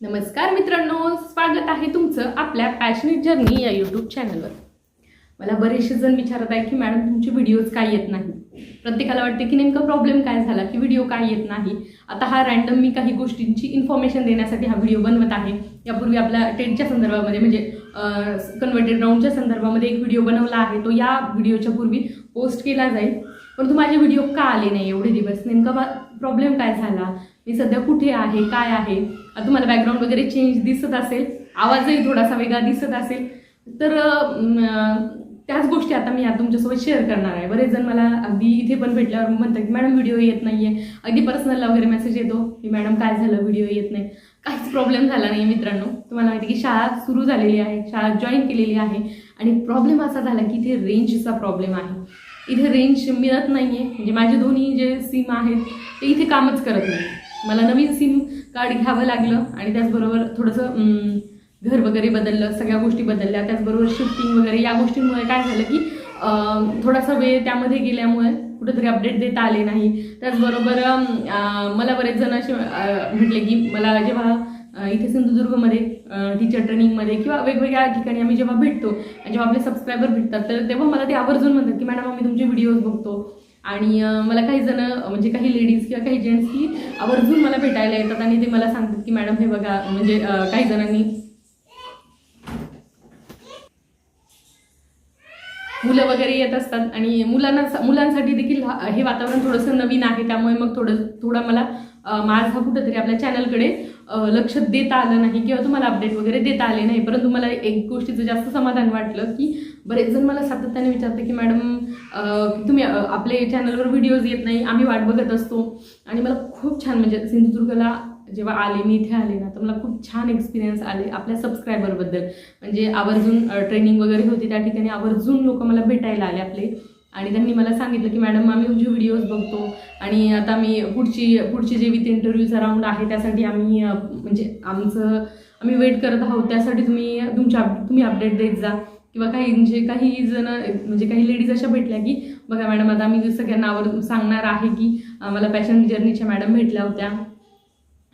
नमस्कार मित्रांनो स्वागत आहे तुमचं आपल्या पॅशनेट जर्नी या यूट्यूब चॅनलवर मला बरेचसे जण विचारत आहे की मॅडम तुमचे व्हिडिओज काय येत नाही? प्रत्येकाला वाटते की नेमका प्रॉब्लेम काय झाला? की व्हिडिओ काय येत नाही? आता हा रँडम मी काही गोष्टींची इन्फॉर्मेशन देण्यासाठी हा व्हिडिओ बनवत आहे. यापूर्वी आपल्या टेटच्या संदर्भामध्ये म्हणजे कन्वर्टेड राऊंडच्या संदर्भामध्ये एक व्हिडिओ बनवला आहे. तो या व्हिडिओच्या पूर्वी पोस्ट केला जाईल. परंतु माझे व्हिडिओ का आले नाही एवढे दिवस? नेमका प्रॉब्लेम काय झाला? मी सध्या कुठे आहे काय आहे? तुम्हाला बॅकग्राऊंड वगैरे चेंज दिसत असेल आवाजही थोडासा वेगळा दिसत असेल. तर त्याच गोष्टी आता मी आता तुमच्यासोबत शेअर करणार आहे. बरेच जण मला अगदी इथे पण भेटल्यावर म्हणतात की मॅडम व्हिडिओ येत नाही आहे अगदी पर्सनलला वगैरे मेसेज येतो की मॅडम काय झालं? व्हिडिओ येत नाही. काहीच प्रॉब्लेम झाला नाही मित्रांनो. तुम्हाला माहिती की शाळा सुरू झालेली आहे शाळा जॉईन केलेली आहे. आणि प्रॉब्लेम असा झाला की इथे रेंजचा प्रॉब्लेम आहे. इथे रेंज मिळत नाही आहे म्हणजे माझे दोन्ही जे सिम आहेत ते इथे कामच करत नाही मला नवीन सिम कार्ड घ्यावं लागलं आणि त्याचबरोबर थोडंसं घर वगैरे बदललं सगळ्या गोष्टी बदलल्या. त्याचबरोबर शिफ्टिंग वगैरे या गोष्टींमुळे काय झालं की थोडासा वेळ त्यामध्ये गेल्यामुळे कुठेतरी अपडेट देता आले नाही. त्याचबरोबर मला बरेच जण असे म्हटले की मला जेव्हा इथे सिंधुदुर्गमध्ये टीचर ट्रेनिंगमध्ये किंवा वेगवेगळ्या ठिकाणी आम्ही जेव्हा भेटतो जेव्हा आपले सबस्क्रायबर भेटतात तर तेव्हा मला ते आवर्जून म्हणतात की मॅडम आम्ही तुमचे व्हिडिओज बघतो. आणि मला काही जण म्हणजे काही लेडीज किंवा काही जेंट्स की आवर्जून मला भेटायला येतात आणि ते मला सांगतात की मॅडम हे बघा म्हणजे काही जणांनी मुलं वगैरे येत असतात आणि मुलांना मुलांसाठी देखील हा- हे वातावरण थोडंसं नवीन आहे. त्यामुळे मग थोडं थोडा मला मार्ग माझा कुठंतरी आपल्या चॅनलकडे लक्ष देता आलं नाही किंवा तुम्हाला अपडेट वगैरे देता आले नाही. परंतु मला एक गोष्टीचं जास्त समाधान वाटलं की बरेच जण मला सातत्याने विचारतं की मॅडम तुम्ही आपले चॅनलवर व्हिडिओज येत नाही आम्ही वाट बघत असतो. आणि मला खूप छान म्हणजे सिंधुदुर्गला जेव्हा आले मी इथे आले ना तर मला खूप छान एक्सपिरियन्स आले आपल्या सबस्क्रायबरबद्दल म्हणजे आवर्जून ट्रेनिंग वगैरे होती त्या ठिकाणी आवर्जून लोक मला भेटायला आले आपले. आणि त्यांनी मला सांगितलं की मॅडम आम्ही तुमचे व्हिडिओज बघतो आणि आता मी पुढची पुढची जे विथ इंटरव्ह्यूचा राऊंड आहे त्यासाठी आम्ही म्हणजे आमचं आम्ही वेट करत आहोत. त्यासाठी तुम्ही तुमच्या तुम्ही अपडेट देत जा. किंवा काही म्हणजे काही जण म्हणजे काही लेडीज अशा भेटल्या की बघा मॅडम आता आम्ही सगळ्यांना आवर सांगणार आहे की आम्हाला पॅशन जर्नीच्या मॅडम भेटल्या होत्या.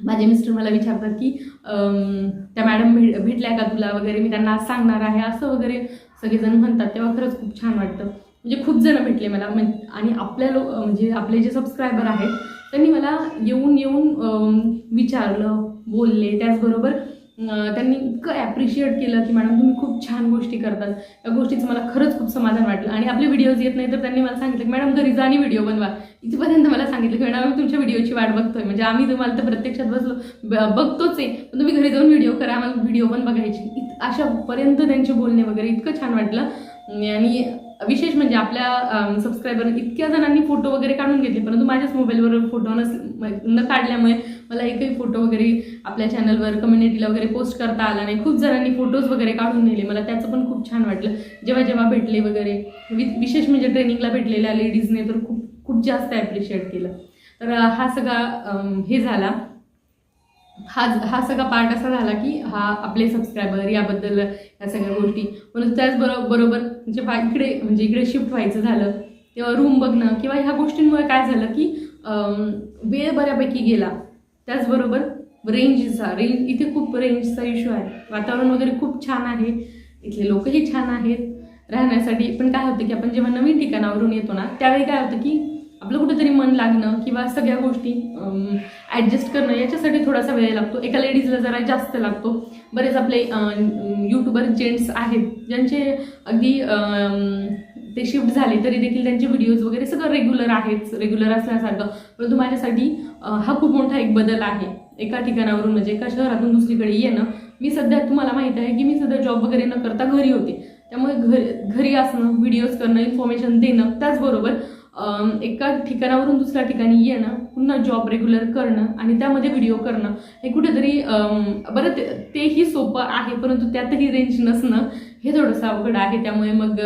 माझे मिस्टर मला विचारतात की त्या मॅडम भेट भेटल्या का तुला वगैरे? मी त्यांना आज सांगणार आहे. असं वगैरे सगळेजण म्हणतात. तेव्हा खरंच खूप छान वाटतं. म्हणजे खूप जण भेटले मला आणि आपल्या लो म्हणजे आपले जे सबस्क्रायबर आहेत त्यांनी मला येऊन येऊन विचारलं बोलले. त्याचबरोबर त्यांनी इतकं ॲप्रिशिएट केलं की मॅडम तुम्ही खूप छान गोष्टी करतात. या गोष्टीचं मला खरंच खूप समाधान वाटलं. आणि आपले व्हिडिओज येत नाही तर त्यांनी मला सांगितलं की मॅडम घरी जा आणि व्हिडिओ बनवा. इथपर्यंत मला सांगितलं की मॅडम आम्ही तुमच्या व्हिडिओची वाट बघतोय. म्हणजे आम्ही तुम्हाला तर प्रत्यक्षात बसलो ब- बघतोच आहे पण तुम्ही घरी जाऊन व्हिडिओ करा आम्हाला व्हिडिओ पण बघायची. इत अशापर्यंत त्यांचे बोलणे वगैरे इतकं छान वाटलं. आणि विशेष म्हणजे आपल्या सबस्क्रायबर इतक्या जणांनी फोटो वगैरे काढून घेतले परंतु माझ्याच मोबाईलवर फोटो नस न काढल्यामुळे मला एकही फोटो वगैरे आपल्या चॅनलवर कम्युनिटीला वगैरे पोस्ट करता आला नाही. खूप जणांनी फोटोज वगैरे काढून नेले. मला त्याचं पण खूप छान वाटलं. जेव्हा जेव्हा भेटले वगैरे वि- विशेष म्हणजे ट्रेनिंगला भेटलेल्या लेडीजने तर खूप खूप जास्त ॲप्रिशिएट केलं. तर हा सगळा हे झाला. हा हा सगळा पार्ट असा झाला की हा आपले सबस्क्रायबर याबद्दल ह्या सगळ्या गोष्टी. म्हणून त्याचबरोबर बरोबर म्हणजे जेव्हा इकडे म्हणजे इकडे शिफ्ट व्हायचं झालं तेव्हा रूम बघणं किंवा ह्या गोष्टींमुळे काय झालं की वेळ बऱ्यापैकी गेला. त्याचबरोबर रेंजचा रेंज इथे खूप रेंजचा इश्यू आहे. वातावरण वगैरे खूप छान आहे. इथले लोकही छान आहेत. राहण्यासाठी पण काय होतं की आपण जेव्हा नवीन ठिकाणावरून येतो ना त्यावेळी काय होतं की आपलं कुठेतरी मन लागणं किंवा सगळ्या गोष्टी ॲडजस्ट करणं याच्यासाठी थोडासा वेळ लागतो. एका लेडीजला जरा जास्त लागतो. बरेच आपले यूट्यूबर जेंट्स आहेत ज्यांचे अगदी ते शिफ्ट झाले तरी देखील त्यांचे व्हिडिओज वगैरे सगळं रेग्युलर आहेच रेग्युलर असल्यासारखं परंतु माझ्यासाठी हा खूप मोठा एक बदल आहे. एका ठिकाणावरून म्हणजे एका शहरातून दुसरीकडे येणं. मी सध्या तुम्हाला माहीत आहे की मी सध्या जॉब वगैरे न करता घरी होते. त्यामुळे घर घरी असणं व्हिडिओज करणं इन्फॉर्मेशन देणं त्याचबरोबर एका ठिकाणावरून दुसऱ्या ठिकाणी येणं पुन्हा जॉब रेग्युलर करणं आणि त्यामध्ये व्हिडिओ करणं हे कुठेतरी बरं ते तेही सोपं आहे परंतु त्यातही रेंज नसणं हे थोडंसं अवघड आहे. त्यामुळे मग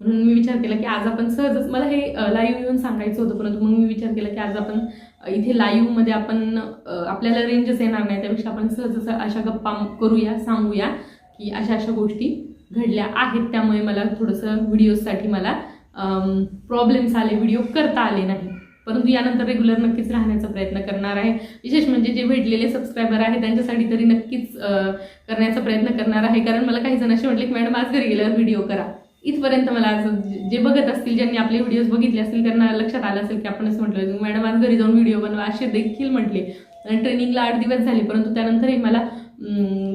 म्हणून मी विचार केला की आज आपण सहजच मला हे लाईव्ह येऊन सांगायचं होतं परंतु मग मी विचार केला की आज आपण इथे लाईव्हमध्ये आपण आपल्याला रेंजच येणार नाही त्यापेक्षा आपण सहजच अशा गप्पा करूया सांगूया की अशा अशा गोष्टी घडल्या आहेत. त्यामुळे मला थोडंसं व्हिडिओजसाठी मला प्रॉब्लेम्स आले व्हिडिओ करता आले नाही. परंतु यानंतर रेग्युलर नक्कीच राहण्याचा प्रयत्न करणार आहे. विशेष म्हणजे जे भेटलेले सबस्क्रायबर आहे त्यांच्यासाठी तरी नक्कीच करण्याचा प्रयत्न करणार आहे. कारण मला काही जण असे म्हटले की मॅडम आज घरी गेल्यावर व्हिडिओ करा. इथपर्यंत मला आज जे- बघत असतील ज्यांनी आपले व्हिडिओज बघितले असतील त्यांना लक्षात आलं असेल की आपण असं म्हटलं मॅडम आज घरी जाऊन व्हिडिओ बनवा असे देखील म्हटले. ट्रेनिंगला आठ दिवस झाले परंतु त्यानंतरही मला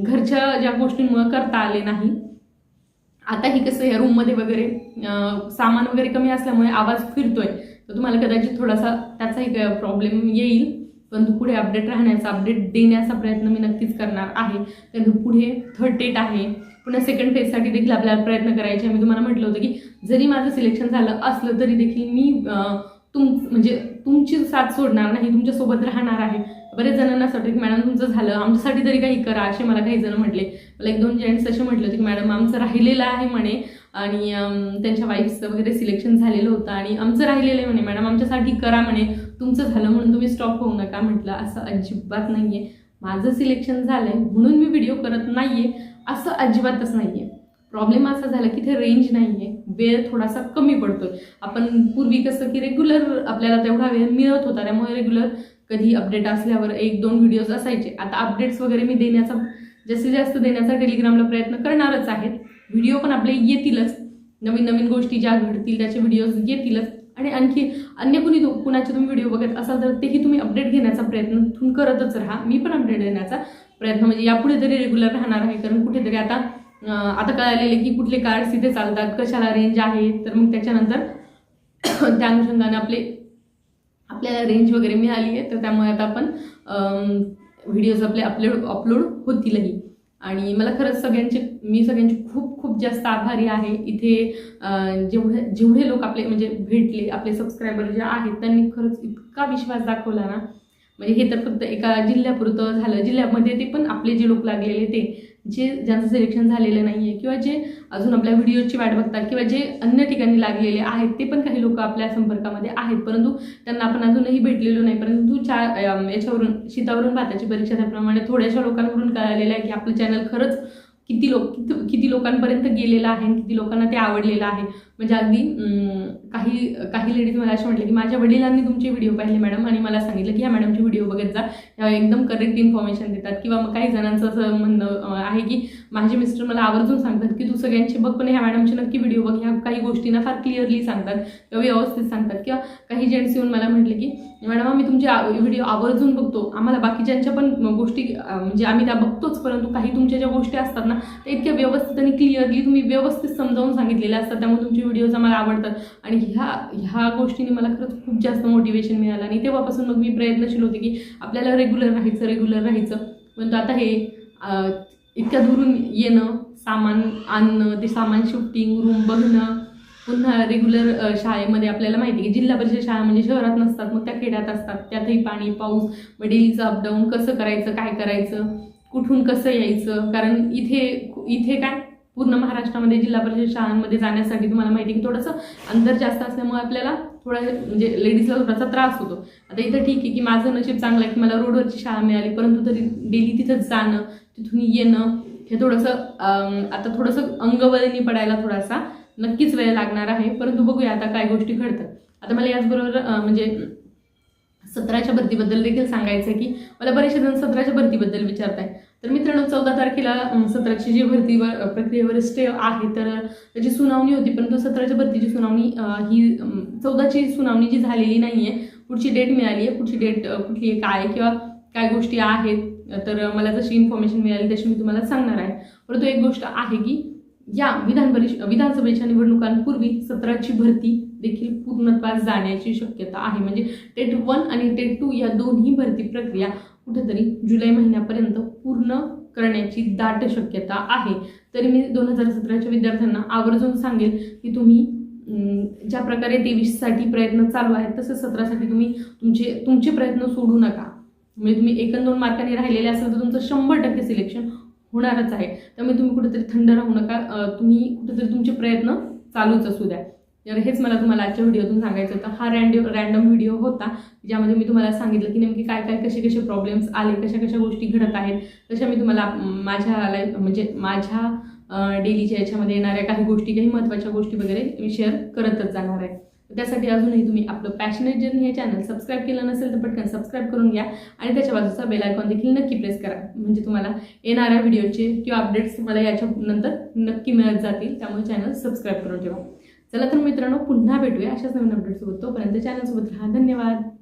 घरच्या ज्या गोष्टींमुळे करता आले नाही आता ही कसं या रूममध्ये वगैरे सामान वगैरे कमी असल्यामुळे आवाज फिरतोय. तर तुम्हाला कदाचित थोडासा त्याचाही प्रॉब्लेम येईल. परंतु पुढे अपडेट राहण्याचा अपडेट देण्याचा प्रयत्न मी नक्कीच करणार आहे. त्यानंतर पुढे थर्ड डेट आहे. पुन्हा सेकंड फेजसाठी देखील आपल्याला प्रयत्न करायचे. मी तुम्हाला म्हटलं होतं की जरी माझं सिलेक्शन झालं असलं तरी देखील मी तुम म्हणजे तुमची साथ सोडणार नाही तुमच्यासोबत राहणार आहे. बरेच जणांना असं वाटतं की मॅडम तुमचं झालं. आमच्यासाठी तरी काही करा असे मला काही जण म्हटले. मला एक दोन जेंट्स असे म्हटले होते की मॅडम आमचं राहिलेलं आहे म्हणे. आणि त्यांच्या वाईफचं वगैरे सिलेक्शन झालेलं होतं आणि आमचं राहिलेलं आहे म्हणे. मॅडम आमच्यासाठी करा म्हणे. तुमचं झालं म्हणून तुम्ही स्टॉप होऊ नका म्हटलं. असं अजिबात नाही आहे माझं सिलेक्शन झालं आहे म्हणून मी व्हिडिओ करत नाही आहे असं अजिबातच नाही आहे प्रॉब्लेम असा झाला की ते रेंज नाही आहे वेळ थोडासा कमी पडतोय. आपण पूर्वी कसं की रेग्युलर आपल्याला तेवढा वेळ मिळत होता. त्यामुळे रेग्युलर कधी अपडेट असल्यावर एक दोन व्हिडिओज असायचे. आता अपडेट्स वगैरे मी देण्याचा जास्तीत जास्त देण्याचा टेलिग्रामला प्रयत्न करणारच आहेत. व्हिडिओ पण आपले येतीलच. नवीन नवीन गोष्टी ज्या घडतील त्याचे व्हिडिओज येतीलच. आणि आणखी अन्य कुणी कुणाचे तुम्ही व्हिडिओ बघत असाल तर तेही तुम्ही अपडेट घेण्याचा प्रयत्न तुम्ही करतच राहा. मी पण अपडेट देण्याचा प्रयत्न म्हणजे यापुढे तरी रेग्युलर राहणार आहे कारण कुठेतरी आता आता कळालेले की कुठले कार्ड्स इथे चालतात कशाला रेंज आहे? तर मग त्याच्यानंतर त्या अनुषंगाने आपले आपल्याला रेंज वगैरे मिळाली आहे तर त्यामुळे आता आपण व्हिडिओज आपले अपलोड अपलोड होतीलही. आणि मला खरंच सगळ्यांचे मी सगळ्यांचे खूप खूप जास्त आभारी आहे. इथे जेवढे जेवढे लोक आपले म्हणजे भेटले आपले सबस्क्रायबर जे आहेत त्यांनी खरंच इतका विश्वास दाखवला ना. म्हणजे हे तर फक्त एका जिल्ह्यापुरतं झालं. जिल्ह्यामध्ये ते पण आपले जे लोक लागलेले ते जे ज्यांचं सिलेक्शन झालेलं नाही आहे किंवा जे अजून आपल्या व्हिडिओची वाट बघतात किंवा जे अन्य ठिकाणी लागलेले आहेत ते पण काही लोक आपल्या संपर्कामध्ये आहेत. परंतु त्यांना आपण अजूनही भेटलेलो नाही. परंतु चा याच्यावरून शीतावरून भाताची परीक्षा त्याप्रमाणे थोड्याशा लोकांकडून कळालेलं आहे की आपलं चॅनल खरंच किती लोक किती किती लोकांपर्यंत गेलेलं आहे आणि किती लोकांना ते आवडलेलं आहे. म्हणजे अगदी काही काही लेडीज मला असे म्हटले की माझ्या वडिलांनी तुमचे व्हिडिओ पाहिले मॅडम आणि मला सांगितलं की ह्या मॅडमचे व्हिडिओ बघत जा. या एकदम करेक्ट इन्फॉर्मेशन देतात. किंवा मग काही जणांचं असं म्हणणं आहे की माझे मिस्टर मला आवर्जून सांगतात की तू सगळ्यांचे बघ पण ह्या मॅडमचे नक्की व्हिडिओ बघ. ह्या काही गोष्टींना फार क्लिअरली सांगतात किंवा व्यवस्थित सांगतात. किंवा काही जेंट्स येऊन मला म्हटले की मॅडम आम्ही तुमचे व्हिडिओ आवर्जून बघतो. आम्हाला बाकीच्यांच्या पण गोष्टी म्हणजे आम्ही त्या बघतोच परंतु काही तुमच्या ज्या गोष्टी असतात ना त्या इतक्या व्यवस्थित आणि क्लिअरली तुम्ही व्यवस्थित समजावून सांगितलेल्या असतात त्यामुळे तुमचे व्हिडिओज आम्हाला आवडतात. आणि ह्या ह्या गोष्टीने मला खरंच खूप जास्त मोटिवेशन मिळालं. आणि तेव्हापासून मग मी प्रयत्नशील होते की आपल्याला रेग्युलर राहायचं रेग्युलर राहायचं. परंतु आता हे इतक्या दुरून येणं सामान आणणं ते सामान शिफ्टिंग रूम बघणं पुन्हा रेग्युलर शाळेमध्ये आपल्याला माहिती आहे की जिल्हा परिषद शाळा म्हणजे शहरात नसतात मग त्या खेड्यात असतात. त्यातही पाणी पाऊस मग डेलीचं अपडाऊन कसं करायचं काय करायचं? कुठून कसं यायचं? कारण इथे इथे काय? पूर्ण महाराष्ट्रामध्ये जिल्हा परिषद शाळांमध्ये जाण्यासाठी तुम्हाला माहिती आहे की थोडंसं अंतर जास्त असल्यामुळे आपल्याला थोडा म्हणजे लेडीजला थोडासा त्रास होतो. आता इथं ठीक आहे की माझं नशीब चांगलं आहे की मला रोडवरची शाळा मिळाली परंतु तरी डेली तिथं जाणं तिथून येणं हे थोडंसं आता थोडंसं अंगवळणी पडायला थोडासा नक्कीच वेळ लागणार आहे. परंतु बघूया आता काय गोष्टी घडतात. आता मला याचबरोबर म्हणजे सतराच्या भरतीबद्दल देखील सांगायचं आहे की मला बरेचसे जण सतराच्या भरतीबद्दल विचारताय तर मित्रांनो चौदा तारखेला सतराची जी भरतीवर प्रक्रियेवर स्टे आहे तर त्याची सुनावणी होती परंतु सतराच्या भरतीची सुनावणी ही चौदाची सुनावणी जी झालेली नाही आहे पुढची डेट मिळाली आहे. पुढची डेट कुठली आहे काय किंवा काय गोष्टी आहेत तर मला जशी इन्फॉर्मेशन मिळाली तशी मी तुम्हाला सांगणार आहे. परंतु एक गोष्ट आहे की या विधान परिष विधानसभेच्या निवडणुकांपूर्वी सतराची भरती देखील पूर्णत्वास जाण्याची शक्यता आहे. म्हणजे टेट वन आणि टेट टू या दोन्ही भरती प्रक्रिया कुठेतरी जुलै महिन्यापर्यंत पूर्ण करण्याची दाट शक्यता आहे. तरी मी दोन हजार सतराच्या विद्यार्थ्यांना आवर्जून सांगेल की तुम्ही ज्या प्रकारे तेवीससाठी प्रयत्न चालू आहेत तसंच सतरासाठी तुम्ही तुमचे तुमचे प्रयत्न सोडू नका. म्हणजे तुम्ही एक दोन मार्काने राहिलेले असेल तर तुमचं शंभर टक्के सिलेक्शन होणारच आहे. त्यामुळे तुम्ही कुठेतरी थंड राहू नका. तुम्ही कुठेतरी तुमचे प्रयत्न चालूच असू द्या. तर हेच मला तुम्हाला आजच्या व्हिडिओतून सांगायचं होतं. हा रँड रँडम व्हिडिओ होता ज्यामध्ये मी तुम्हाला सांगितलं की नेमकी काय काय कसे कसे प्रॉब्लेम्स आले कशा कशा गोष्टी घडत आहेत. तशा मी तुम्हाला माझ्या लाईफ म्हणजे माझ्या डेलीच्या याच्यामध्ये येणाऱ्या काही गोष्टी काही महत्त्वाच्या गोष्टी वगैरे मी शेअर करतच जाणार आहे. त्यासाठी अजूनही तुम्ही आपलं पॅशनेट जर्नी हे चॅनल सबस्क्राईब केलं नसेल तर पटकन सबस्क्राईब करून घ्या आणि त्याच्या बाजूचा बेल आयकॉन देखील नक्की प्रेस करा. म्हणजे तुम्हाला येणाऱ्या व्हिडिओचे किंवा अपडेट्स तुम्हाला याच्या नंतर नक्की मिळत जातील. त्यामुळे चॅनल सबस्क्राईब करून ठेवा. चला तर मित्रांनो पुन्हा भेटूया अशाच नवीन अपडेटसोबत तोपर्यंत चॅनलसोबत राहा. धन्यवाद.